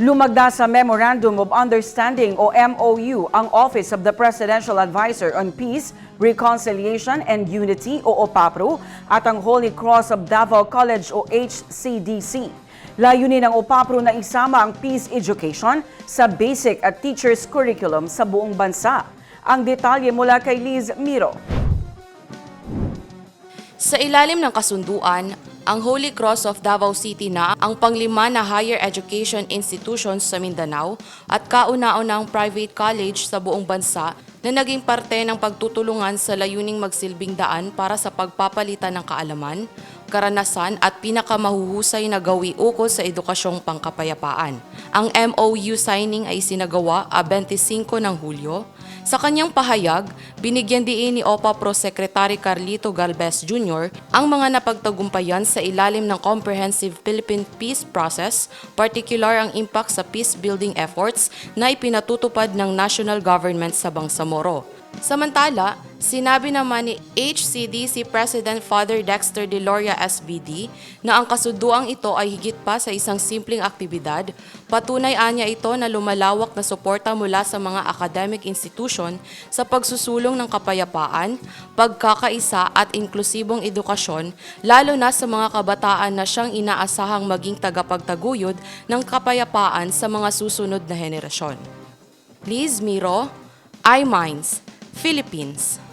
Lumagda sa Memorandum of Understanding o MOU ang Office of the Presidential Advisor on Peace, Reconciliation and Unity o OPAPRO at ang Holy Cross of Davao College o HCDC. Layunin ng OPAPRO na isama ang peace education sa basic at teacher's curriculum sa buong bansa. Ang detalye mula kay Liz Miro. Sa ilalim ng kasunduan, ang Holy Cross of Davao City na ang panglima na higher education institutions sa Mindanao at kauna-unang private college sa buong bansa na naging parte ng pagtutulungan sa layuning magsilbing daan para sa pagpapalitan ng kaalaman, karanasan at pinakamahuhusay na gawi ukol sa edukasyong pangkapayapaan. Ang MOU signing ay sinagawa a 25 ng Hulyo. Sa kanyang pahayag, binigyan diin ni OPA Pro Secretary Carlito Galvez Jr. ang mga napagtagumpayan sa ilalim ng Comprehensive Philippine Peace Process, particular ang impact sa peace-building efforts na ipinatutupad ng national government sa Bangsamoro. Samantala, sinabi naman ni HCDC President Father Dexter De Loria SBD na ang kasunduang ito ay higit pa sa isang simpleng aktibidad, patunay anya ito na lumalawak na suporta mula sa mga academic institution sa pagsusulong ng kapayapaan, pagkakaisa at inklusibong edukasyon, lalo na sa mga kabataan na siyang inaasahang maging tagapagtaguyod ng kapayapaan sa mga susunod na henerasyon. Liz Miro, iMinds, Philippines.